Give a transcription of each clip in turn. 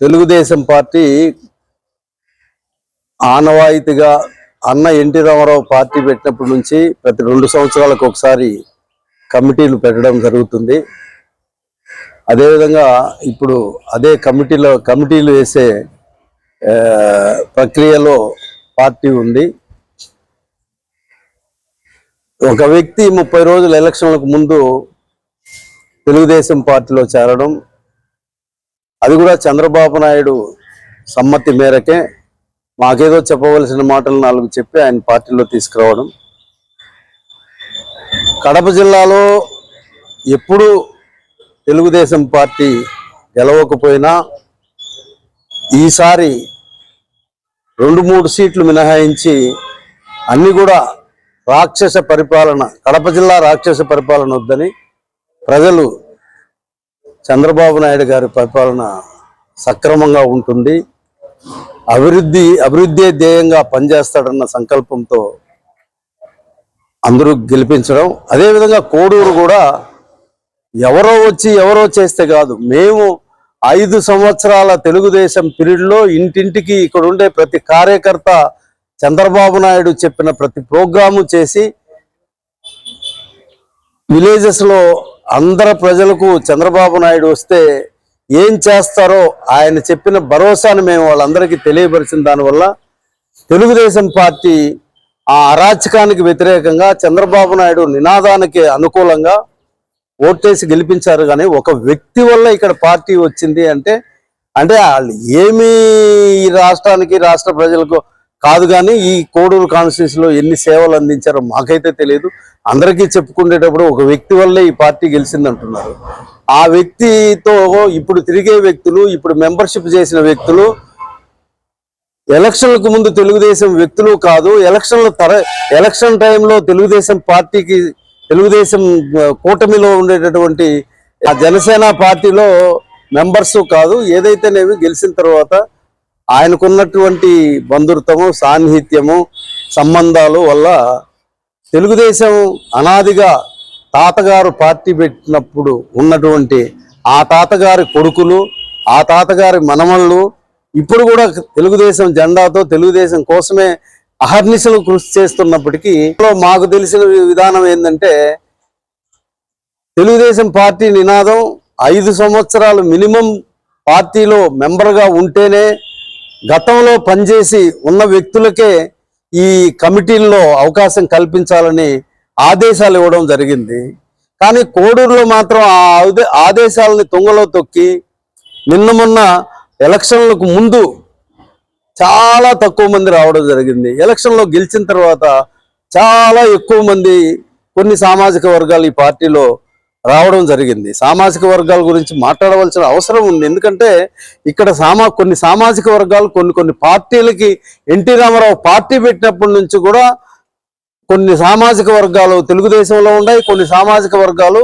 Telugu Desam party ఆనవాయితీగా అన్న NT Ramarao party పెట్టినప్పటి నుంచి ప్రతి రెండు సంవత్సరాలకు ఒకసారి కమిటీలు పెట్టడం జరుగుతుంది. అదేవిధంగా ఇప్పుడు అదే కమిటీలో కమిటీలు వేసే ప్రక్రియలో పార్టీ ఉంది. ఒక వ్యక్తి ముప్పై రోజుల ఎలక్షన్లకు ముందు తెలుగుదేశం పార్టీలో చేరడం అది కూడా చంద్రబాబు నాయుడు సమ్మతి మేరకే మాకేదో చెప్పవలసిన మాటలు నాలుగు చెప్పి ఆయన పార్టీలో తీసుకురావడం. కడప జిల్లాలో ఎప్పుడు తెలుగుదేశం పార్టీ గెలవకపోయినా ఈసారి రెండు మూడు సీట్లు మినహాయించి అన్ని కూడా రాక్షస పరిపాలన కడప జిల్లా రాక్షస పరిపాలన వద్దని ప్రజలు చంద్రబాబు నాయుడు గారి పరిపాలన సక్రమంగా ఉంటుంది. అభివృద్ధి అభివృద్ధి ధ్యేయంగా పనిచేస్తాడన్న సంకల్పంతో అందరూ గెలిపించడం. అదేవిధంగా కోడూరు కూడా ఎవరో వచ్చి ఎవరో చేస్తే కాదు. మేము ఐదు సంవత్సరాల తెలుగుదేశం పీరియడ్లో ఇంటింటికి ఇక్కడ ఉండే ప్రతి కార్యకర్త చంద్రబాబు నాయుడు చెప్పిన ప్రతి ప్రోగ్రాము చేసి విలేజెస్లో అందరు ప్రజలకు చంద్రబాబు నాయుడు వస్తే ఏం చేస్తారో ఆయన చెప్పిన భరోసాను మేము వాళ్ళందరికీ తెలియపరిచిన దానివల్ల తెలుగుదేశం పార్టీ ఆ అరాచకానికి వ్యతిరేకంగా చంద్రబాబు నాయుడు నినాదానికి అనుకూలంగా ఓటేసి గెలిపించారు. కానీ ఒక వ్యక్తి వల్ల ఇక్కడ పార్టీ వచ్చింది అంటే అంటే వాళ్ళు ఏమీ ఈ రాష్ట్రానికి రాష్ట్ర ప్రజలకు కాదు కానీ ఈ కోడూరు కాన్స్టిట్యూన్సీలో ఎన్ని సేవలు అందించారో మాకైతే తెలియదు. అందరికీ చెప్పుకునేటప్పుడు ఒక వ్యక్తి వల్లే ఈ పార్టీ గెలిచింది అంటున్నారు ఆ వ్యక్తితో ఇప్పుడు తిరిగే వ్యక్తులు ఇప్పుడు మెంబర్షిప్ చేసిన వ్యక్తులు ఎలక్షన్లకు ముందు తెలుగుదేశం వ్యక్తులు కాదు ఎలక్షన్ల తర ఎలక్షన్ టైంలో తెలుగుదేశం పార్టీకి తెలుగుదేశం కూటమిలో ఉండేటటువంటి ఆ జనసేన పార్టీలో మెంబర్స్ కాదు ఏదైతేనేవి గెలిచిన తర్వాత ఆయనకున్నటువంటి బంధుత్వము సాన్నిహిత్యము సంబంధాలు వల్ల తెలుగుదేశం అనాదిగా తాతగారు పార్టీ పెట్టినప్పుడు ఉన్నటువంటి ఆ తాతగారి కొడుకులు ఆ తాతగారి మనమళ్ళు ఇప్పుడు కూడా తెలుగుదేశం జెండాతో తెలుగుదేశం కోసమే అహర్నిశలు కృషి చేస్తున్నప్పటికీ మాకు తెలిసిన విధానం ఏంటంటే తెలుగుదేశం పార్టీ నినాదం ఐదు సంవత్సరాలు మినిమం పార్టీలో మెంబర్గా ఉంటేనే గతంలో పనిచేసి ఉన్న వ్యక్తులకే ఈ కమిటీల్లో అవకాశం కల్పించాలని ఆదేశాలు ఇవ్వడం జరిగింది. కానీ కోడూరులో మాత్రం ఆ ఆదే- ఆదేశాలని తుంగలో తొక్కి నిన్న మొన్న ఎలక్షన్లకు ముందు చాలా తక్కువ మంది రావడం జరిగింది. ఎలక్షన్లో గెలిచిన తర్వాత చాలా ఎక్కువ మంది కొన్ని సామాజిక వర్గాలు ఈ పార్టీలో రావడం జరిగింది. సామాజిక వర్గాల గురించి మాట్లాడవలసిన అవసరం ఉంది. ఎందుకంటే ఇక్కడ సామా కొన్ని సామాజిక వర్గాలు కొన్ని కొన్ని పార్టీలకి ఎన్టీ రామారావు పార్టీ పెట్టినప్పటి నుంచి కూడా కొన్ని సామాజిక వర్గాలు తెలుగుదేశంలో ఉన్నాయి. కొన్ని సామాజిక వర్గాలు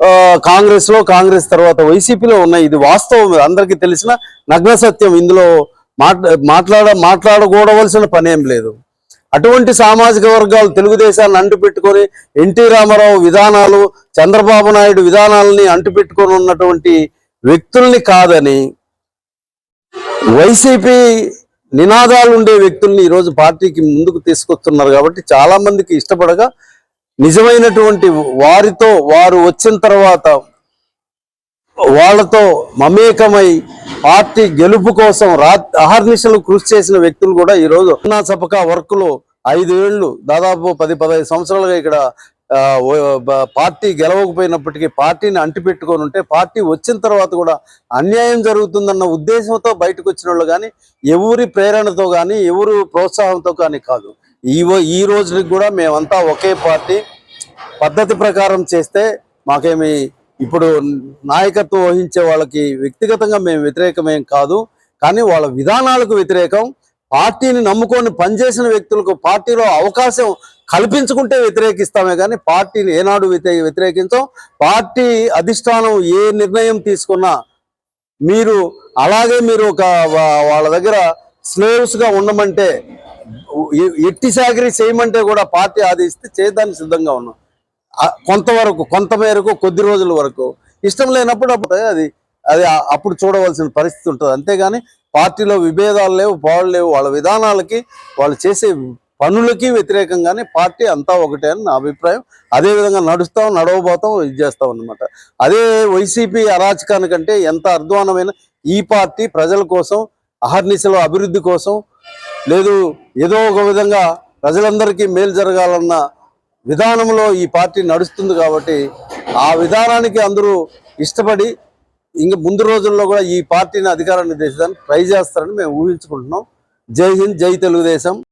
కాంగ్రెస్లో కాంగ్రెస్లో కాంగ్రెస్ తర్వాత వైసీపీలో ఉన్నాయి. ఇది వాస్తవం. అందరికీ తెలిసిన నగ్న సత్యం ఇందులో మాట్లా మాట్లాడ మాట్లాడకూడవలసిన పనేం లేదు. అటువంటి సామాజిక వర్గాలు తెలుగుదేశాన్ని అంటుపెట్టుకొని ఎన్టీ రామారావు విధానాలు చంద్రబాబు నాయుడు విధానాలని అంటుపెట్టుకొని ఉన్నటువంటి వ్యక్తుల్ని కాదని వైసీపీ నినాదాలు ఉండే వ్యక్తుల్ని ఈరోజు పార్టీకి ముందుకు తీసుకొస్తున్నారు కాబట్టి చాలామందికి ఇష్టపడగా నిజమైనటువంటి వారితో వారు వచ్చిన తర్వాత వాళ్ళతో మమేకమై పార్టీ గెలుపు కోసం రా అహర్నిశలు కృషి చేసిన వ్యక్తులు కూడా ఈరోజు అన్నా సపక వర్క్లో ఐదు ఏళ్ళు దాదాపు పది పదహైదు సంవత్సరాలుగా ఇక్కడ పార్టీ గెలవకపోయినప్పటికీ పార్టీని అంటిపెట్టుకొని ఉంటే పార్టీ వచ్చిన తర్వాత కూడా అన్యాయం జరుగుతుందన్న ఉద్దేశంతో బయటకు వచ్చిన వాళ్ళు కానీ ఎవరి ప్రేరణతో కానీ ఎవరు ప్రోత్సాహంతో కానీ కాదు. ఈ ఈ రోజుకి కూడా మేమంతా ఒకే పార్టీ. పద్ధతి ప్రకారం చేస్తే మాకేమి ఇప్పుడు నాయకత్వం వహించే వాళ్ళకి వ్యక్తిగతంగా మేము వ్యతిరేకమేం కాదు కానీ వాళ్ళ విధానాలకు వ్యతిరేకం పార్టీని నమ్ముకొని పనిచేసిన వ్యక్తులకు పార్టీలో అవకాశం కల్పించుకుంటే వ్యతిరేకిస్తామే కానీ పార్టీని ఏనాడు వ్యతిరే వ్యతిరేకించాం. పార్టీ అధిష్టానం ఏ నిర్ణయం తీసుకున్నా మీరు అలాగే మీరు ఒక వాళ్ళ దగ్గర స్లేవ్స్గా ఉండమంటే ఎట్టి సాగిరి చేయమంటే కూడా పార్టీ ఆదేశిస్తే చేయడానికి సిద్ధంగా ఉన్నాం. కొంతవరకు కొంత మేరకు కొద్ది రోజుల వరకు. ఇష్టం లేనప్పుడు అప్పుడు అది అది అప్పుడు చూడవలసిన పరిస్థితి ఉంటుంది. అంతేగాని పార్టీలో విభేదాలు లేవు పాడు లేవు. వాళ్ళ విధానాలకి వాళ్ళు చేసే పనులకి వ్యతిరేకంగానే పార్టీ అంతా ఒకటే అని నా అభిప్రాయం. అదే విధంగా నడుస్తాం నడవబోతాం ఇది చేస్తాం అన్నమాట. అదే వైసీపీ అరాచకానికంటే ఎంత అధ్వానమైన ఈ పార్టీ ప్రజల కోసం అహర్నిశలో అభివృద్ధి కోసం లేదు ఏదో ఒక విధంగా ప్రజలందరికీ మేలు జరగాలన్న విధానంలో ఈ పార్టీ నడుస్తుంది కాబట్టి ఆ విధానానికి అందరూ ఇష్టపడి ఇంక ముందు రోజుల్లో కూడా ఈ పార్టీని అధికారాన్ని తెచ్చడానికి ట్రై చేస్తారని మేము ఊహించుకుంటున్నాం. జై హింద్ జై తెలుగుదేశం.